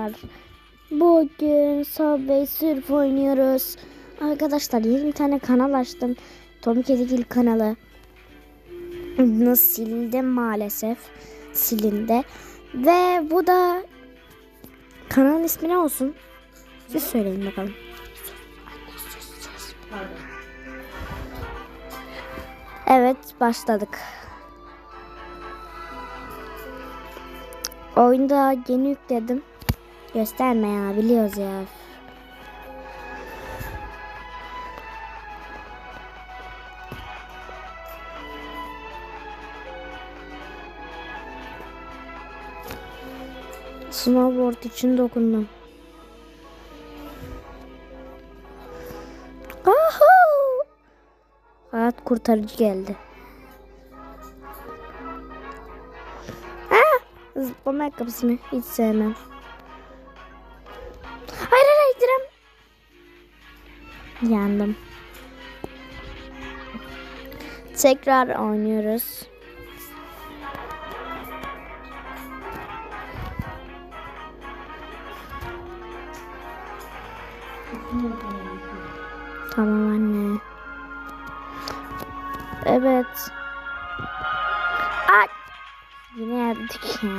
Arkadaşlar bugün Subway Surf oynuyoruz. Arkadaşlar yeni bir tane kanal açtım. Tommy Kedigil kanalı. Bunu sildim maalesef. Silindi. Ve bu da kanalın ismi ne olsun? Siz söyleyin bakalım. Evet başladık. Oyunda yeni yükledim. Gösterme ya biliyoruz ya. Snowboard için dokundum. Ahu! Hayat kurtarıcı geldi. Ah! Zıplama ayakkabısını hiç sevmem. Yandım. Tekrar oynuyoruz. Tamam anne. Evet. Ay. Yine yaptık ya.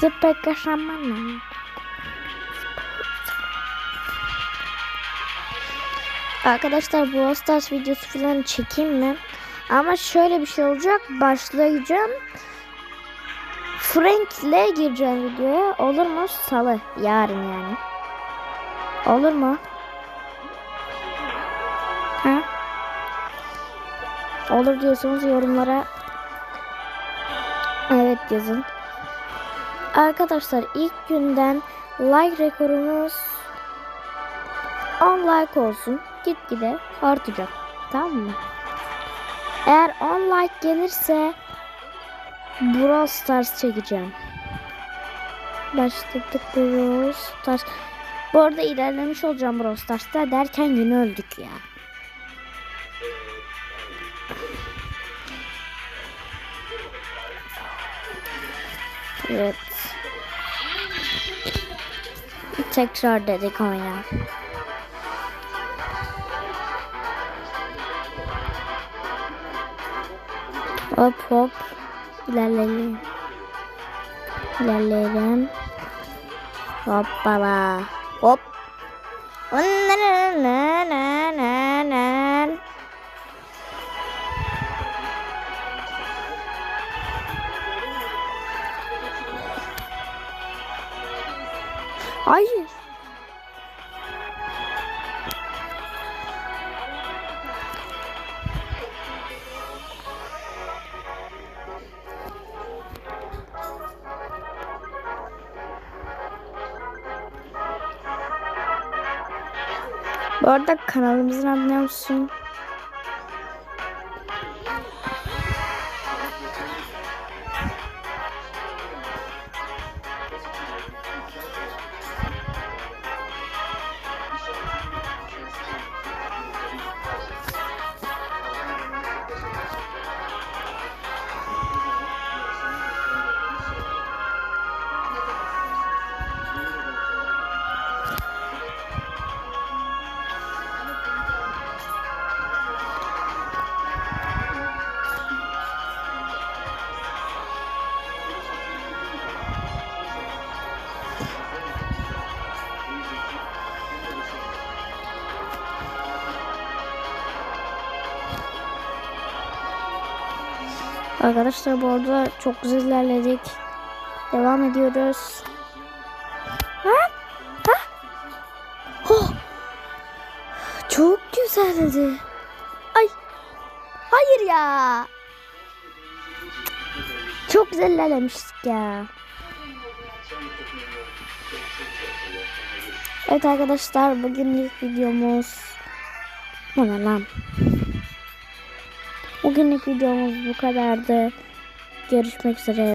Zıplayıp kaşanmam Arkadaşlar bu Stars videosu falan çekeyim mi? Ama şöyle bir şey olacak. Başlayacağım. Frank'le gireceğim videoya. Olur mu? Salı. Yarın yani. Olur mu? Ha? Olur diyorsanız yorumlara evet yazın. Arkadaşlar ilk günden like rekorumuz 10 like olsun. Gitgide artacak. Tamam mı? Eğer 10 like gelirse Brawl Stars çekeceğim. Başladık Brawl Stars. Bu arada ilerlemiş olacağım Brawl Stars'ta derken yine öldük ya. Evet. Tekrar dedik oyna. Hop hop. İlerleyelim. İlerleyelim. Hoppala. Hop. Hayır. Bu arada kanalımızın adı ne olsun? Arkadaşlar bu arada çok güzel ilerledik. Devam ediyoruz. Ha? Ha? Oh. Çok güzeldi. Ay. Hayır ya. Çok güzel ilerlemiştik ya. Evet arkadaşlar bugünlük videomuz bu ne lan? Bugünlük videomuz bu kadardı. Görüşmek üzere.